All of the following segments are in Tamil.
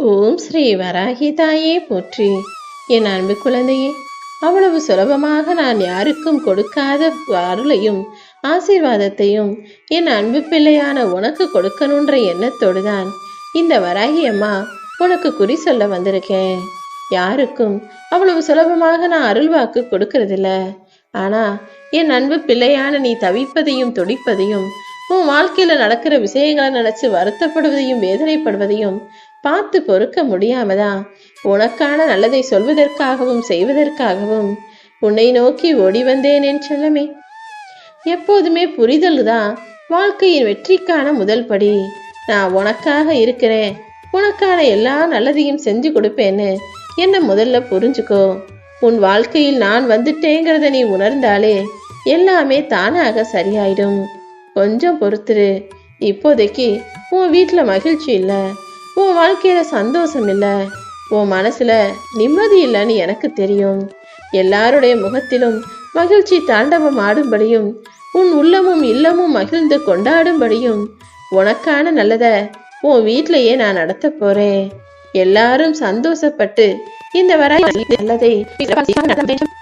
ஓம் ஸ்ரீ வராகி தாயே போற்றி. என் அன்பு குழந்தையே அவ்வளவு சுலபமாக நான் யாருக்கும் கொடுக்காத அருளையும் ஆசீர்வாதத்தையும் என் அன்பு பிள்ளையான உனக்கு கொடுக்கணுன்ற எண்ணத்தோடு தான் இந்த வராகி அம்மா உனக்கு குறி சொல்ல வந்திருக்கேன். யாருக்கும் அவ்வளவு சுலபமாக நான் அருள்வாக்கு கொடுக்கறதில்ல. ஆனா என் அன்பு பிள்ளையான நீ தவிப்பதையும் துடிப்பதையும் உன் வாழ்க்கையில நடக்கிற விஷயங்களை நினைச்சு வருத்தப்படுவதையும் வேதனைப்படுவதையும் பார்த்து பொறுக்க முடியாமதா? உனக்கான நல்லதை சொல்வதற்காகவும் செய்வதற்காகவும் உன்னை நோக்கி ஓடி வந்தேன் என் செல்லமே. எப்போதுமே புரிதல் தான் வாழ்க்கையின் வெற்றிக்கான முதல் படி. நான் உனக்காக இருக்கிறேன். உனக்கான எல்லா நல்லதையும் செஞ்சு கொடுப்பேன்னு என்ன முதல்ல புரிஞ்சுக்கோ. உன் வாழ்க்கையில் நான் வந்துட்டேங்கிறத நீ உணர்ந்தாலே எல்லாமே தானாக சரியாயிடும். கொஞ்சம் பொறுத்துரு. இப்போதைக்கு உன் வீட்டில் மகிழ்ச்சி இல்லை. உன் வாழ்க்கையில சந்தோஷம் இல்லை. உன் மனசுல நிம்மதி இல்லைன்னு எனக்கு தெரியும். எல்லாருடைய முகத்திலும் மகிழ்ச்சி தாண்டவம் ஆடும்படியும் உன் உள்ளமும் இல்லமும் மகிழ்ந்து கொண்டாடும்படியும் உனக்கான நல்லத உன் வீட்டிலேயே நான் நடத்த போறேன். எல்லாரும் சந்தோஷப்பட்டு இந்த வரை நல்லதை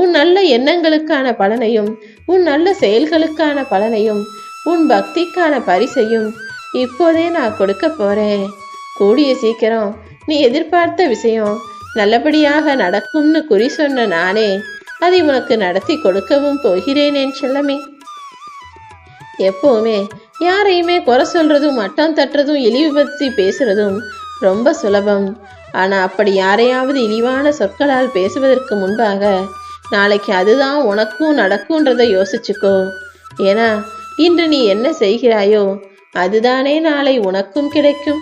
உன் நல்ல எண்ணங்களுக்கான பலனையும் உன் நல்ல செயல்களுக்கான பலனையும் உன் பக்திக்கான பரிசையும் இப்போதே நான் கொடுக்க போறேன். கூடிய சீக்கிரம் நீ எதிர்பார்த்த விஷயம் நல்லபடியாக நடக்கும்னு குறி சொன்ன நானே அதை உனக்கு நடத்தி கொடுக்கவும் போகிறேன் என் செல்லமே. எப்பவுமே யாரையுமே குறை சொல்றதும் மட்டம் தட்டுறதும் இழிவுபடுத்தி பேசுறதும் ரொம்ப சுலபம். ஆனா அப்படி யாரையாவது இழிவான சொற்களால் பேசுவதற்கு முன்பாக நாளைக்கு அதுதான் உனக்கும் நடக்கும்ன்றதை யோசிச்சுக்கோ. ஏன்னா இன்று நீ என்ன செய்கிறாயோ அதுதானே நாளை உனக்கும் கிடைக்கும்.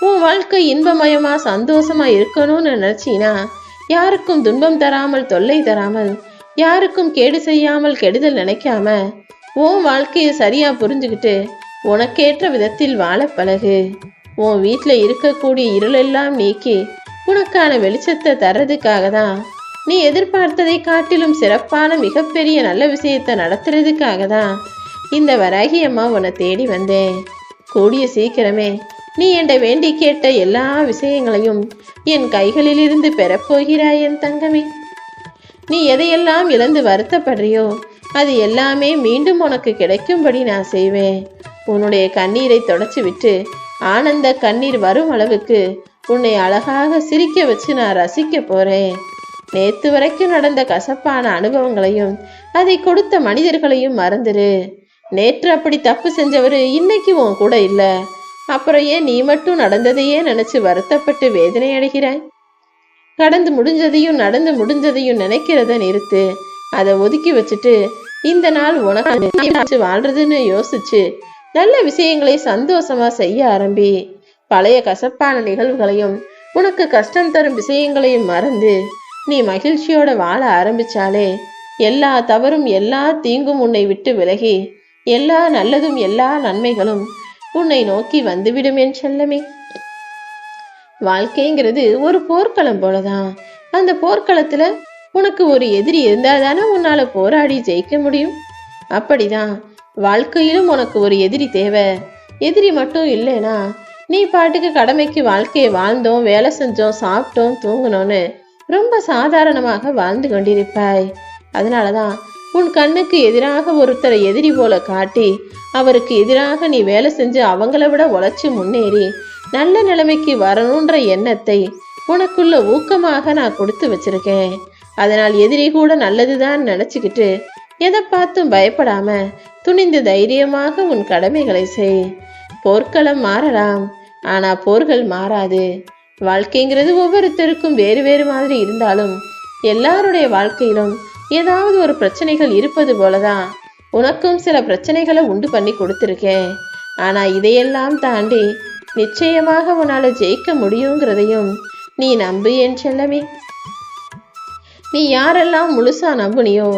உன் வாழ்க்கை இன்பமயமா சந்தோஷமா இருக்கணும்னு நினைச்சினா யாருக்கும் துன்பம் தராமல் தொல்லை தராமல் யாருக்கும் கேடு செய்யாமல் கெடுதல் நினைக்காம உன் வாழ்க்கையை சரியா புரிஞ்சுக்கிட்டு உனக்கேற்ற விதத்தில் வாழ பழகு. உன் வீட்டில் இருக்கக்கூடிய இருளெல்லாம் நீக்கி உனக்கான வெளிச்சத்தை தர்றதுக்காக தான் நீ எதிர்பார்த்ததை காட்டிலும் சிறப்பான மிகப்பெரிய நல்ல விஷயத்தை நடத்துறதுக்காக தான் இந்த வராகி அம்மா உன்னை தேடி வந்தேன். கூடிய சீக்கிரமே நீ என்னை வேண்டி கேட்ட எல்லா விஷயங்களையும் என் கைகளிலிருந்து பெறப்போகிறாய் என் தங்கமே. நீ எதையெல்லாம் இழந்து வருத்தப்படுறியோ அது எல்லாமே மீண்டும் உனக்கு கிடைக்கும்படி நான் செய்வேன். உன்னுடைய கண்ணீரை தொடச்சி விட்டு ஆனந்த கண்ணீர் வரும் அளவுக்கு உன்னை அழகாக சிரிக்க வச்சு நான் ரசிக்க போறேன். நேத்து வரைக்கும் நடந்த கசப்பான அனுபவங்களையும் அதை கொடுத்த மனிதர்களையும் மறந்துரு. நேற்று அப்படி தப்பு செஞ்சவரு இன்னைக்கு உன் கூட இல்லை. அப்புறம் ஏன் நீ மட்டும் நடந்ததையே நினைச்சு வருத்தப்பட்டு வேதனை அடைகிறாய்? கடந்து முடிஞ்சதையும் நடந்து முடிஞ்சதையும் நினைக்கிறத நிறுத்து அதை ஒதுக்கி வச்சுட்டு இந்த நாள் உனக்கு வாழ்றதுன்னு யோசிச்சு நல்ல விஷயங்களை சந்தோஷமா செய்ய ஆரம்பி பழைய கசப்பான நிகழ்வுகளையும் உனக்கு கஷ்டம் தரும் விஷயங்களையும் மறந்து நீ மகிழ்ச்சியோட வாழ ஆரம்பிச்சாலே எல்லா தவறும் எல்லா தீங்கும் உன்னை விட்டு விலகி எல்லா நல்லதும் எல்லா நன்மைகளும் உன்னை நோக்கி வந்துவிடும் என் செல்லமே. வாழ்க்கைங்கிறது ஒரு போர்க்களம் போலதான். அந்த போர்க்களத்துல உனக்கு ஒரு எதிரி இருந்தா தானே உன்னால போராடி ஜெயிக்க முடியும். அப்படிதான். வாழ்க்கையிலும் உனக்கு ஒரு எதிரி தேவை. எதிரி மட்டும் இல்லைனா நீ பாட்டுக்கு கடமைக்கு வாழ்க்கையை வாழ்ந்தோம் வேலை செஞ்சோம் சாப்பிட்டோம் தூங்கணும்னு ரொம்ப சாதாரணமாக வாழ்ந்து கொண்டிருப்பாய். அதனாலதான் உன் கண்ணுக்கு எதிராக ஒருத்தரை எதிரி போல காட்டி அவருக்கு எதிராக நீ வேலை செஞ்சு அவங்கள விட உழைச்சி முன்னேறி நல்ல நிலைமைக்கு வரணுன்ற எண்ணத்தை உனக்குள்ள ஊக்கமாக நான் கொடுத்து வச்சிருக்கேன். அதனால் எதிரி கூட நல்லதுதான் நினைச்சுக்கிட்டு எதை பார்த்தும் பயப்படாம துணிந்து தைரியமாக உன் கடமைகளை செய். போர்க்களம் மாறலாம் ஆனா போர்கள் மாறாது. வாழ்க்கைங்கிறது ஒவ்வொருத்தருக்கும் வேறு வேறு மாதிரி இருந்தாலும் எல்லாருடைய வாழ்க்கையிலும் ஏதாவது ஒரு பிரச்சனைகள் இருப்பது போலதான் உனக்கும் சில பிரச்சனைகளை உண்டு பண்ணி கொடுத்துருக்கேன். ஆனா இதையெல்லாம் தாண்டி நிச்சயமாக உன்னால ஜெயிக்க முடியுங்கிறதையும் நீ நம்பு என் செல்லமே நீ யாரெல்லாம் முழுசா நம்புனியோ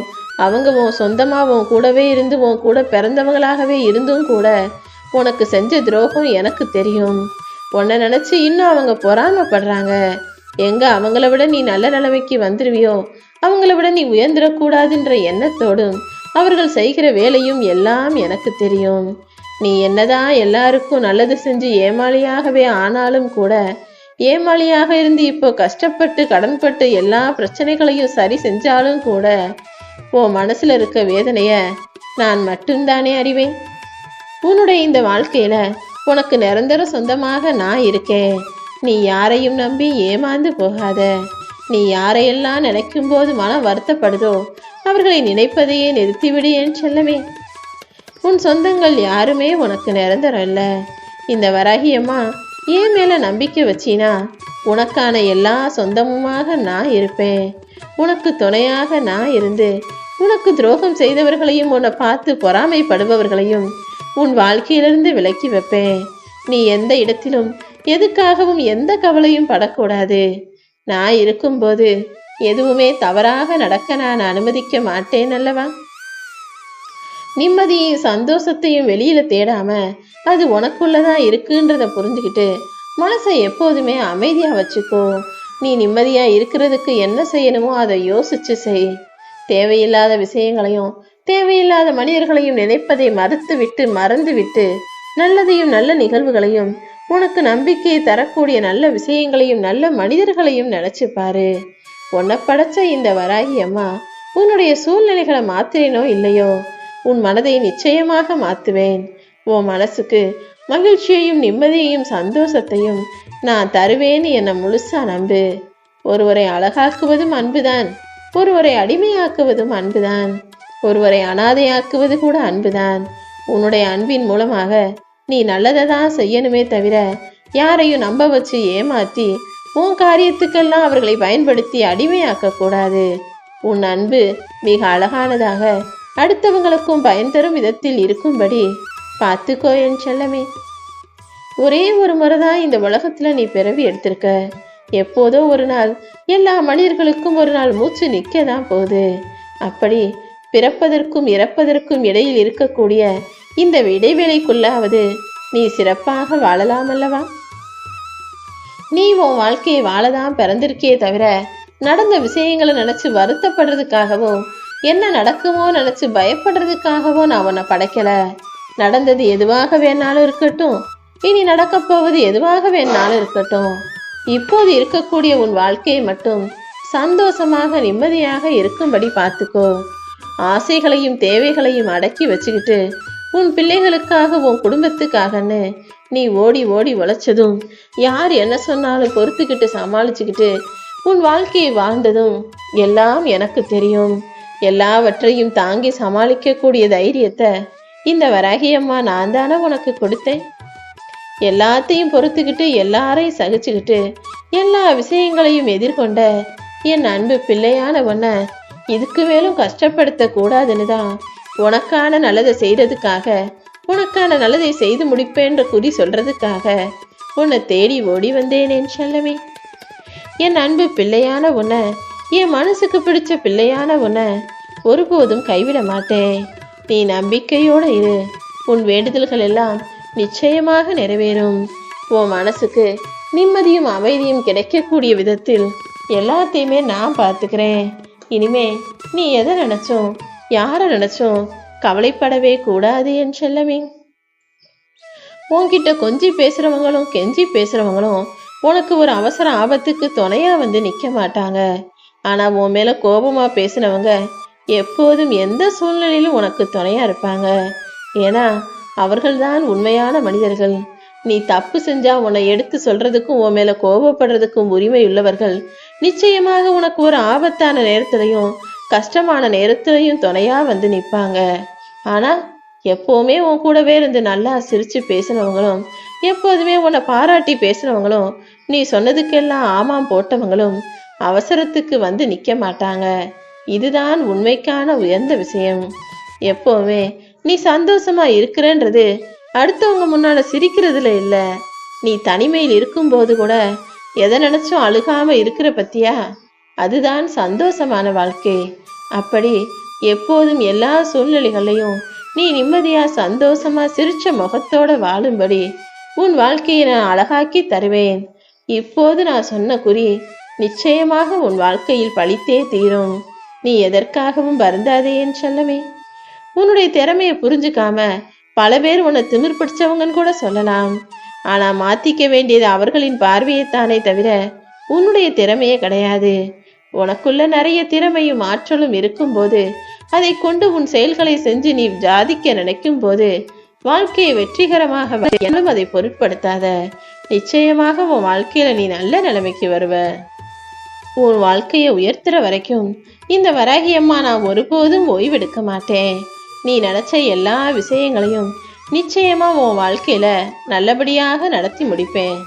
அவங்க உன் சொந்தமாகவும் கூடவே இருந்து உன் கூட பிறந்தவங்களாகவே இருந்தும் கூட உனக்கு செஞ்ச துரோகம் எனக்கு தெரியும். உன்னை நினைச்சு இன்னும் அவங்க பொறாமப்படுறாங்க. எங்க அவங்கள விட நீ நல்ல நிலைமைக்கு வந்துருவியோ? அவங்கள விட நீ உயர்ந்துடக்கூடாதுன்ற எண்ணத்தோடும் அவர்கள் செய்கிற வேலையும் எல்லாம் எனக்கு தெரியும். நீ என்னதான் எல்லாருக்கும் நல்லது செஞ்சு ஏமாளியாகவே ஆனாலும் கூட ஏமாளியாக இருந்து இப்போ கஷ்டப்பட்டு கடன்பட்டு எல்லா பிரச்சனைகளையும் சரி செஞ்சாலும் கூட உன் மனசுல இருக்க வேதனைய நான் மட்டும்தானே அறிவேன். உன்னுடைய இந்த வாழ்க்கையில உனக்கு நிரந்தர சொந்தமாக நான் இருக்கேன். நீ யாரையும் நம்பி ஏமாந்து போகாத. நீ யாரையெல்லாம் நினைக்கும் போது மனம் வருத்தப்படுதோ அவர்களை நினைப்பதையே நிறுத்திவிடு என் செல்லமே. உன் சொந்தங்கள் யாருமே உனக்கு நிரந்தரம் இல்லை. இந்த வராகியம்மா ஏன் மேலே நம்பிக்கை வச்சினா உனக்கான எல்லா சொந்தமுமாக நான் இருப்பேன். உனக்கு துணையாக நான் இருந்து உனக்கு துரோகம் செய்தவர்களையும் உன்னை பார்த்து பொறாமைப்படுபவர்களையும் உன் வாழ்க்கையிலிருந்து விலக்கி வைப்பேன். நீ எந்த இடத்திலும் எதுக்காகவும் எந்த கவலையும் படக்கூடாது. நான் இருக்கும்போது எதுவுமே தவறாக நடக்க நான் அனுமதிக்க மாட்டேன் அல்லவா நிம்மதியும் சந்தோஷத்தையும் வெளியில தேடாம அது உனக்குள்ளதான் இருக்குன்றத புரிஞ்சுக்கிட்டு மனசை எப்போதுமே அமைதியா வச்சுக்கோ. நீ நிம்மதியா இருக்கிறதுக்கு என்ன செய்யணுமோ அதை யோசிச்சு செய். தேவையில்லாத விஷயங்களையும் தேவையில்லாத மனிதர்களையும் நினைப்பதை மறுத்து விட்டு மறந்து விட்டு நல்லதையும் நல்ல நிகழ்வுகளையும் உனக்கு நம்பிக்கையை தரக்கூடிய நல்ல விஷயங்களையும் நல்ல மனிதர்களையும் நினைச்சு பாரு. உன்னை படைச்ச இந்த வராகி அம்மா உன்னுடைய சூழ்நிலைகளை மாத்திரேனோ இல்லையோ? உன் மனதை நிச்சயமாக மாத்துவேன். உன் மனசுக்கு மகிழ்ச்சியையும் நிம்மதியையும் சந்தோஷத்தையும் நான் தருவேன்னு என்னை முழுசா நம்பு. ஒருவரை அழகாக்குவதும் அன்புதான். ஒருவரை அடிமையாக்குவதும் அன்புதான். ஒருவரை அனாதையாக்குவது கூட அன்புதான். உன்னுடைய அன்பின் மூலமாக நீ நல்லதை தான் செய்யணுமே தவிர யாரையும் நம்ப வச்சு ஏமாத்தி உன் காரியத்துக்கெல்லாம் அவர்களை பயன்படுத்தி அடிமையாக்க கூடாது. உன் அன்பு மிக அழகானதாக அடுத்தவங்களுக்கும் பயன் தரும் விதத்தில் இருக்கும்படி பார்த்துக்கோ என் செல்லமே. ஒரே ஒரு முறை தான் இந்த உலகத்துல நீ பிறவி எடுத்திருக்க. எப்போதோ ஒரு நாள் எல்லா மனிதர்களுக்கும் ஒரு நாள் மூச்சு நிக்க தான் போகுது. அப்படி பிறப்பதற்கும் இறப்பதற்கும் இடையில் இருக்கக்கூடிய இந்த இடைவேளைக்குள்ளாவது நீ சிறப்பாக வாழலாம் அல்லவா நீ உன் வாழ்க்கையை வாழதான் பிறந்திருக்கே தவிர நடந்த விஷயங்களை நினைச்சு வருத்தப்படுறதுக்காகவோ என்ன நடக்குமோ நினைச்சு பயப்படுறதுக்காகவோ நான் உன்னை படைக்கல. நடந்தது எதுவாக வேணாலும் இருக்கட்டும். இனி நடக்கப் போவது எதுவாக வேணாலும் இருக்கட்டும். இப்போது இருக்கக்கூடிய உன் வாழ்க்கையை மட்டும் சந்தோஷமாக நிம்மதியாக இருக்கும்படி பார்த்துக்கோ. ஆசைகளையும் தேவைகளையும் அடக்கி வச்சுக்கிட்டு உன் பிள்ளைகளுக்காக உன் குடும்பத்துக்காகன்னு நீ ஓடி ஓடி உழைச்சதும் யார் என்ன சொன்னாலும் பொறுத்துக்கிட்டு சமாளிச்சுக்கிட்டு உன் வாழ்க்கையை வாழ்ந்ததும் எல்லாம் எனக்கு தெரியும். எல்லாவற்றையும் தாங்கி சமாளிக்கக்கூடிய தைரியத்தை இந்த வராகியம்மா நான் தானே உனக்கு கொடுத்தேன்? எல்லாத்தையும் பொறுத்துக்கிட்டு எல்லாரையும் சகிச்சுக்கிட்டு எல்லா விஷயங்களையும் எதிர்கொண்ட என் அன்பு பிள்ளையான உன்னை இதுக்கு மேலும் கஷ்டப்படுத்த கூடாதுன்னு தான் உனக்கான நல்லதை செய்யறதுக்காக உனக்கான நல்லதை செய்து முடிப்பேன்ற குறி சொல்றதுக்காக உன்னை தேடி ஓடி வந்தேனேன் செல்லமே. என் அன்பு பிள்ளையான உன்னை என் மனசுக்கு பிடிச்ச பிள்ளையான உன்னை ஒருபோதும் கைவிட மாட்டேன். நீ நம்பிக்கையோடு இரு. உன் வேண்டுதல்கள் எல்லாம் நிச்சயமாக நிறைவேறும். உன் மனசுக்கு நிம்மதியும் அமைதியும் கிடைக்கக்கூடிய விதத்தில் எல்லாத்தையுமே நான் பார்த்துக்கிறேன். இனிமே நீ எதை நினைச்சோம் யாரை நினைச்சும் கவலைப்படவே கூடாது என் செல்லமே. உன்கிட்ட கொஞ்சி பேசுறவங்களும் கெஞ்சி பேசுறவங்களும் உனக்கு ஒரு அவசர ஆபத்துக்கு துணையா வந்து நிக்க மாட்டாங்க. ஆனா உன் மேல கோபமா பேசினவங்க எப்போதும் எந்த சூழ்நிலையிலும் உனக்கு துணையா இருப்பாங்க. ஏன்னா அவர்கள்தான் உண்மையான மனிதர்கள். நீ தப்பு செஞ்சா உன்னை எடுத்து சொல்றதுக்கும் உன் மேல கோபப்படுறதுக்கும் உரிமை உள்ளவர்கள் நிச்சயமாக உனக்கு ஒரு ஆபத்தான நேரத்திலையும் கஷ்டமான நேரத்திலையும் துணையா வந்து நிற்பாங்க ஆனா எப்போவுமே உன் கூடவே இருந்து நல்லா சிரிச்சு பேசினவங்களும் எப்போதுமே உன்னை பாராட்டி பேசினவங்களும் நீ சொன்னதுக்கெல்லாம் ஆமாம் போட்டவங்களும் அவசரத்துக்கு வந்து நிக்க மாட்டாங்க. இதுதான் உண்மைக்கான உயர்ந்த விஷயம். எப்போவுமே நீ சந்தோஷமா இருக்கிறன்றது அடுத்தவங்க முன்னால சிரிக்கிறதுல இல்ல. நீ தனிமையில் இருக்கும்போது கூட எதை நினைச்சும் அழுகாம இருக்கிற பத்தியா? அதுதான் சந்தோஷமான வாழ்க்கை. அப்படி எப்போதும் எல்லா சூழ்நிலைகளையும் நீ நிம்மதியா சந்தோஷமா சிரிச்ச முகத்தோட வாழும்படி உன் வாழ்க்கையை நான் அழகாக்கி தருவேன். இப்போது நான் சொன்ன குறி நிச்சயமாக உன் வாழ்க்கையில் பழித்தே தீரும். நீ எதற்காகவும் வருந்தாதே என் உன்னுடைய திறமையை புரிஞ்சுக்காம பல பேர் உன்னை திமிர் பிடிச்சவங்கன்னு கூட சொல்லலாம். ஆனா மாத்திக்க வேண்டியது அவர்களின் பார்வையைத்தானே தவிர உன்னுடைய திறமையே கிடையாது. உனக்குள்ள நிறைய திறமையும் ஆற்றலும் இருக்கும்போது அதை கொண்டு உன் செயல்களை செஞ்சு நீ ஜாதிக்க நினைக்கும் போது வாழ்க்கையை வெற்றிகரமாக வைக்கணும் அதை பொருட்படுத்தாத. நிச்சயமாக உன் வாழ்க்கையில நீ நல்ல நிலைமைக்கு வருவ. உன் வாழ்க்கையை உயர்த்துற வரைக்கும் இந்த வராகி அம்மா நான் ஒருபோதும் ஓய்வெடுக்க மாட்டேன். நீ நினைச்ச எல்லா விஷயங்களையும் நிச்சயமா உன் வாழ்க்கையில நல்லபடியாக நடத்தி முடிப்பேன்.